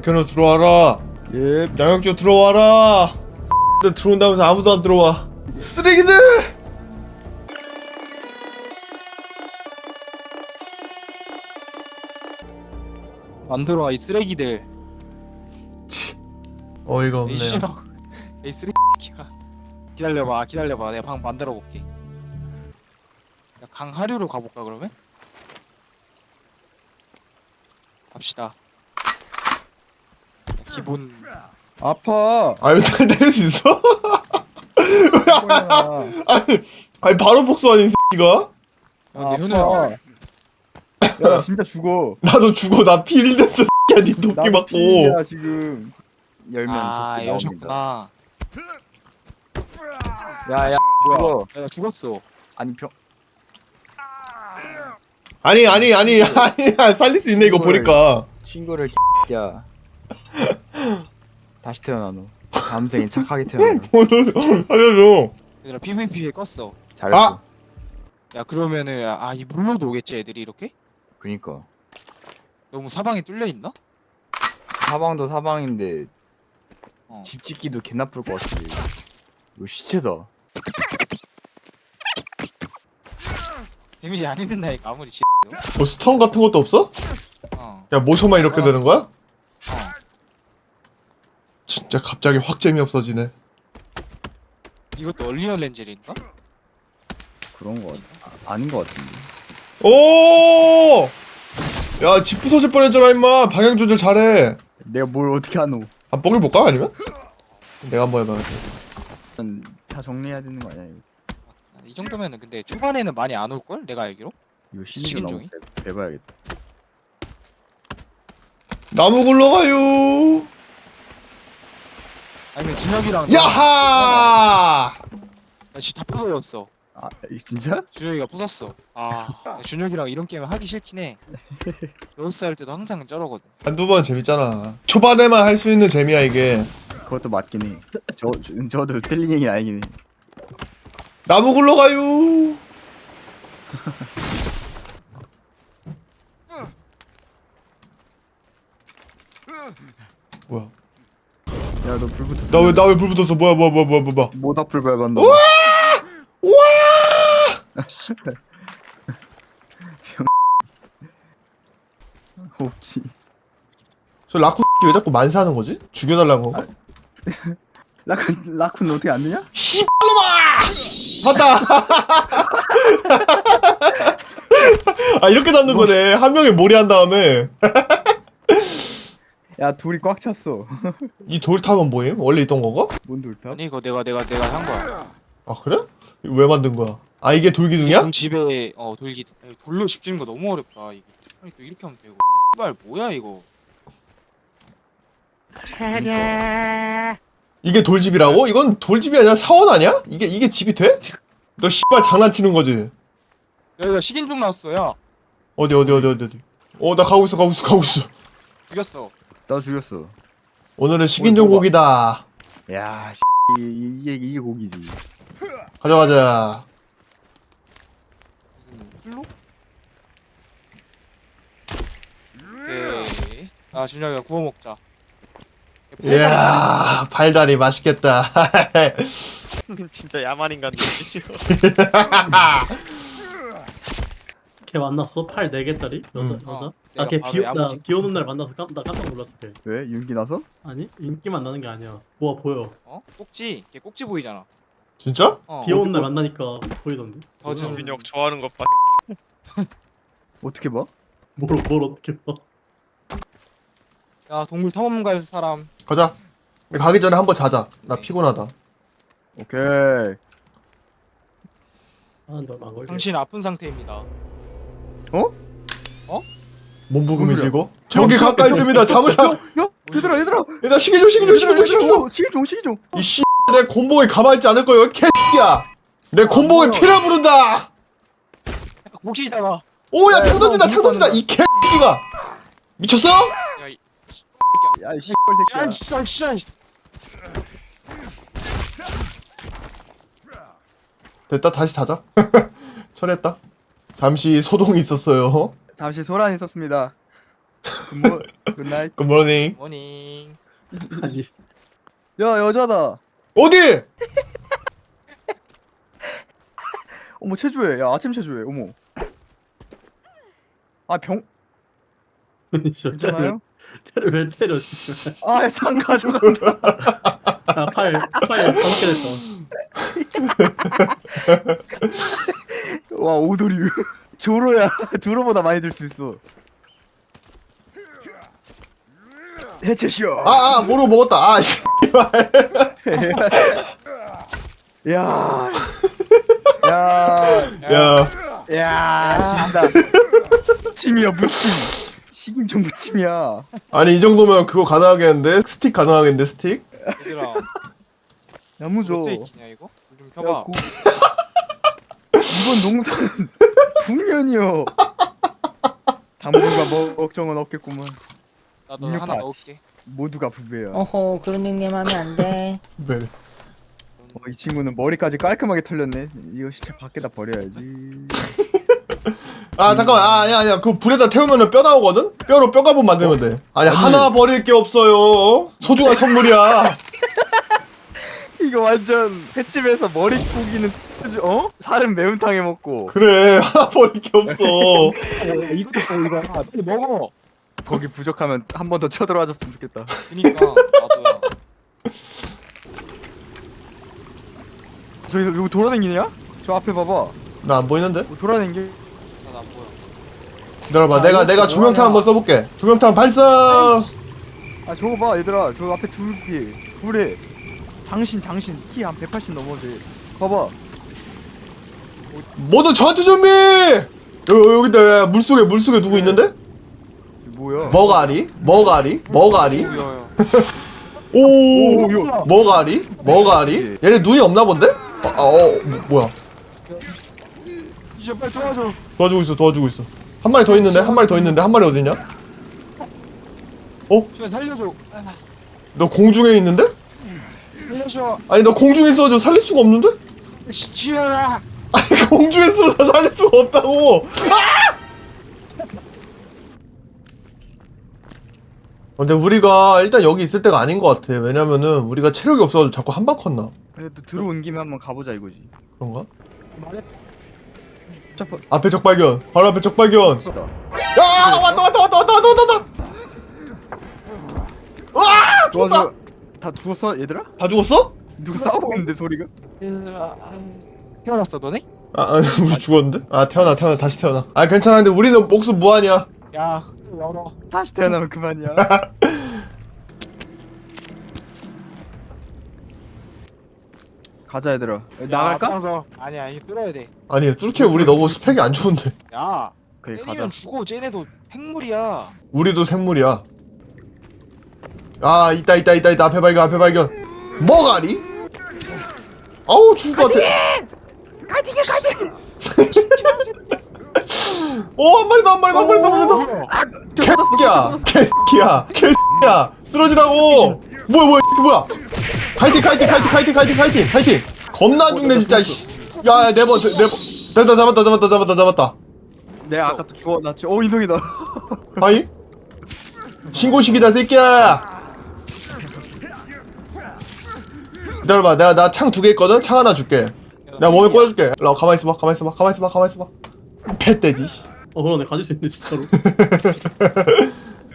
백현우 들어와라. 예. 양혁주 들어와라. X들 들어온다면서 아무도 안 들어와. 쓰레기들! 안 들어와 이 쓰레기들. 어이가 이 없네요. 씨발 이 쓰레기야 기다려봐 기다려봐. 내가 방 만들어 볼게. 야, 강하류로 가볼까 그러면? 갑시다 기본 아파. 아니 날 때릴 수 있어? 뭐야. 아니 아니 바로 복수 아닌 새끼가? 야, 내 아파. 현우야 야, 나 진짜 죽어. 나도 죽어 나필 됐어 새끼야 니 도끼 나도 맞고 피해야, 지금. 열면 아 도끼 나옵니다. 여셨구나 야, 야, 죽어. 야, 나 죽었어 아니, 병. 아니 아니 아니 아니 살릴 수 있네 이거 보니까 친구를 야. 다시 태어나 너. 다음 생에 착하게 태어나. 살려줘 얘들아 PVP에 껐어 잘했어. 아! 야 그러면은 아이 물로도 오겠지 애들이 이렇게? 그니까. 너무 사방에 뚫려 있나? 사방도 사방인데 어. 집 짓기도 개 나쁠 것 같지. 이거 시체다. 데미지 안 힘든다니까 아무리 씨 뭐 스턴 같은 것도 없어? 어. 야 모셔만 이렇게 되는 거야? 어. 진짜 갑자기 확 재미없어지네 이것도 얼리얼 렌젤인가? 그런 거 같... 아, 아닌 것 같은데. 오! 야, 집 부서질 뻔했잖아, 임마. 방향 조절 잘해. 내가 뭘 어떻게 하노? 한 뻑을 볼까, 아니면? 내가 한번 해봐야지. 일단 다 정리해야 되는 거 아니야 이거? 아, 이 정도면은 근데 초반에는 많이 안 올 걸? 내가 알기로? 이거 시즌 너무? 배- 배봐야겠다. 나무 굴러가요. 아니면 준혁이랑 야하! 나집다 부서졌어 아 이- 진짜? 준혁이가 부쉈어 아 나 준혁이랑 이런 게임 하기 싫긴 해 로스 할 때도 항상 저러거든 한두 번 재밌잖아. 초반에만 할 수 있는 재미야, 이게. 그것도 맞긴 해. 저, 저 저도 틀린 얘기는 아니긴 해. 나무 굴러가요. 뭐야? 야너 불 붙었어. 나 왜, 나 왜 불 붙었어? 뭐야, 뭐야, 뭐야, 뭐야, 뭐야. 모닥불 밟았나? 우와! 없지. 저 라쿠 왜 자꾸 만사하는 거지? 죽여달라는 건가? 라쿤 라쿤 어떻게 안 되냐? 봤다. 아 이렇게 잡는 거네. 한 명이 몰이 한 다음에 야 돌이 꽉 찼어. 이돌 타면 뭐임? 원래 있던 거가? 뭔 돌탑? 아니 이거 내가 내가 내가 한 거야 아 그래? 이거 왜 만든 거야? 아 이게 돌기둥이야? 동 집에 어 돌기 돌로 집 짓는 거 너무 어렵다 이게 아니 또 이렇게 하면 되고 씨발 뭐야 이거 이게 돌집이라고? 이건 돌집이 아니라 사원 아니야? 이게 이게 집이 돼? 너 씨발 장난치는 거지? 여기가 식인종 나왔어 야 어디 어디 어디 어디 어디? 어나 가고 있어 가고 있어 가고 있어. 죽였어 나 죽였어. 오늘은 식인종? 고기다. 야 씨, 이- 이게 이게 고기지. 가져가자. 오케이 아 준혁이가 구워 먹자 이야 발다리 맛있겠다. 진짜 야만 인간들 싫어. 걔 만났어? 팔 4개짜리? 여자 응. 여자? 어, 나걔 내가 비, 밤에 나비 오는 날 만나서 깜, 나 깜짝 놀랐어 걔 왜 윤기 나서? 아니 인기 만 나는 게 아니야 뭐가 보여 어? 꼭지 걔 꼭지 보이잖아 진짜? 어 비 오는 날 만나니까 보이던데 더 좀- 민혁 좋아하는 것 봐. 어떻게 봐? 뭘, 뭘 어떻게 봐 야 동물 탐험 갈 사람 가자. 가기 전에 한번 자자. 나 피곤하다. 오케이. 걸려 당신 아픈 상태입니다 몸부금이 무슨 소리야? 지고 저기 가까이 있습니다. 잠을 자. 야 얘들아 얘들아. 얘들아 시계줘 시계줘 시계줘 시계줘. 시기종 시기종. 이씨 내 곤봉에 가만히 있지 않을 거예요 개새끼야. 내 곤봉에 뭐야. 피를 부른다. 고기잖아 오야 야, 창 던진다 못창 던진다. 이 개새끼가. 미쳤어? 야이 야이 씨발 새끼야. 야 진짜 됐다 다시 자자. 철했다. 잠시 소동이 있었어요. 잠시 소란이 있었습니다. 굿모 굿나잇 굿모닝 모닝. 아니 야 여자다 어디? 어머 체조해 야 아침 체조해 어머 아병 괜찮아요? 쟤를 왜 때려 진짜 아창 가져간다 아팔팔 개 됐어 와 오도류 조로야 조로보다 많이 들 수 있어 해체시오 아 아 모르고 먹었다 아 씨발 야. 야. 야 야, 진다. 무침이야, 무침. 식인 종 무침이야. 아니 이 정도면 그거 가능하겠는데 스틱 가능하겠는데 스틱? 얘들아 야무져. 어떻게 키냐 이거? 좀 야, 켜봐 고... 이번 농사는 풍년이요. 당분간 뭐 걱정은 없겠구만. 나도 하나 파티. 넣을게 모두가 부배야. 어, 어허 그런 닉네임 하면 안돼 네. 이 친구는 머리까지 깔끔하게 털렸네. 이거 시체 밖에다 버려야지. 아 잠깐만 아 아니야 아니야 그 불에다 태우면은 뼈 나오거든? 뼈로 뼈가본 만들면 돼 아니, 아니. 하나 버릴 게 없어요 어? 소중한 선물이야 이거 완전 횟집에서 머리 고기는 어? 살은 매운탕에 먹고 그래 하나 버릴 게 없어 어, 이것도 또 이거 아, 빨리 먹어 거기 부족하면 한 번 더 쳐들어와 줬으면 좋겠다. 그니까 나도야 저기 여기 돌아다니냐? 저 앞에 봐봐. 나 안 보이는데? 뭐 돌아다니게. 나안 보여 기다려봐 아, 내가 이거 내가 조명탄. 한번 써볼게 조명탄 발사 아 저거 봐 얘들아 저 앞에 둘이 둘에 장신 장신 키 한 180 넘어도 돼. 봐봐. 모두 전투 준비! 여기 여기다 야, 물속에 물속에 누구 있는데? 이거 뭐야? 머가리? 머가리? 머가리? 뭐야 오 오, 야. 머가리? 머가리? 얘네 눈이 없나 본데? 어, 아, 어 뭐, 뭐야? 이제 빨리 도와줘. 도와주고 있어 도와주고 있어. 한 마리 더 있는데? 한 마리 더 있는데? 한 마리 어딨냐? 지금 살려줘. 아, 너 공중에 있는데? 살려줘. 아니 너 공중에 있어도 살릴 수가 없는데? 지혈아 아니 공중에 있어도 살릴 수가 없다고 아! 근데 우리가 일단 여기 있을 때가 아닌 것 같아 왜냐면은 우리가 체력이 없어서 자꾸 한 방 컸나 또 들어온 김에 한번 가보자 이거지. 그런가? 앞에 적 발견 바로 앞에 적 발견. 야 왔다 왔다 왔다 왔다 왔다 왔다 와 죽었다 도와줘. 다 죽었어 얘들아? 다 죽었어? 누구 싸우고 있는데 소리가? 얘들아 아, 태어났어 너네? 아 아니 우리 죽었는데? 아 태어나 태어나 다시 태어나 아 괜찮아 근데 우리는 목숨 무한이야 야 열어 다시 태어나면 그만이야. 가자 얘들아. 나갈까? 앞장서. 아니 아니 뚫어야 돼. 아니 뚫게 우리 너무 스펙이 안 좋은데 야 그래 가자. 때리면 죽어 쟤네도 생물이야. 우리도 생물이야 아 있다 있다 있다 있다 앞에 발견 앞에 발견 머가리? 아우 죽을 것 같아 가디게 가디. 어한 마리 더한 마리 더한 마리 더한 마리 더 뭐야? 개새끼야. 개새끼야. 개새끼야. 쓰러지라고. 뭐야 뭐야 이거 뭐야. 파이팅 파이팅 파이팅 파이팅 파이팅 파이팅 파이팅. 겁나 안 죽네 진짜 야야 네번 네번. 됐다 잡았다 잡았다 잡았다 잡았다. 내가 아까 또 주워놨지. 어 인성이다. 하이? 신고식이다 새끼야. 기다려봐. 내가 나 창 두 개 있거든? 창 하나 줄게 내가 몸에 꽂아줄게 와, 가만히 있어봐 가만히 있어봐 가만히 있어봐 가만히 있어봐 팻돼지 어 그러네 가질 수 있네 진짜로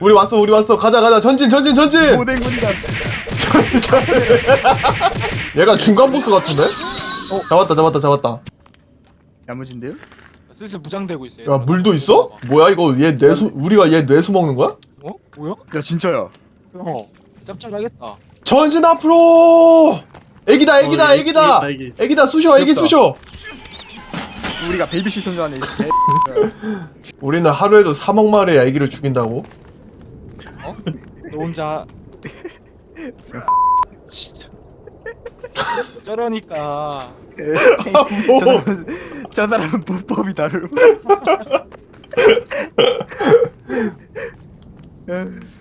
우리 왔어 우리 왔어 가자 가자 전진 전진 전진 오뎅 군단. 얘가 중간 보스 같은데? 어 잡았다 잡았다 잡았다 야무진데요? 슬슬 무장되고 있어요. 야 물도 있어? 뭐야 이거 얘 뇌수 우리가 얘 뇌수 먹는 거야? 어? 뭐야? 야 진짜야. 어. 짭짤하겠다. 전진 앞으로 애기다 어, 애기다 애기, 애기다 애기다, 애기. 애기다 쑤셔 애기 귀엽다. 쑤셔 우리가 베이비시터인 줄 아네. 이 개. 우리는 하루에도 3억 마리의 애기를 죽인다고? 너 혼자. 진짜. 저러니까 뭐. 저 사람은 저 사람은 문법이 다르고.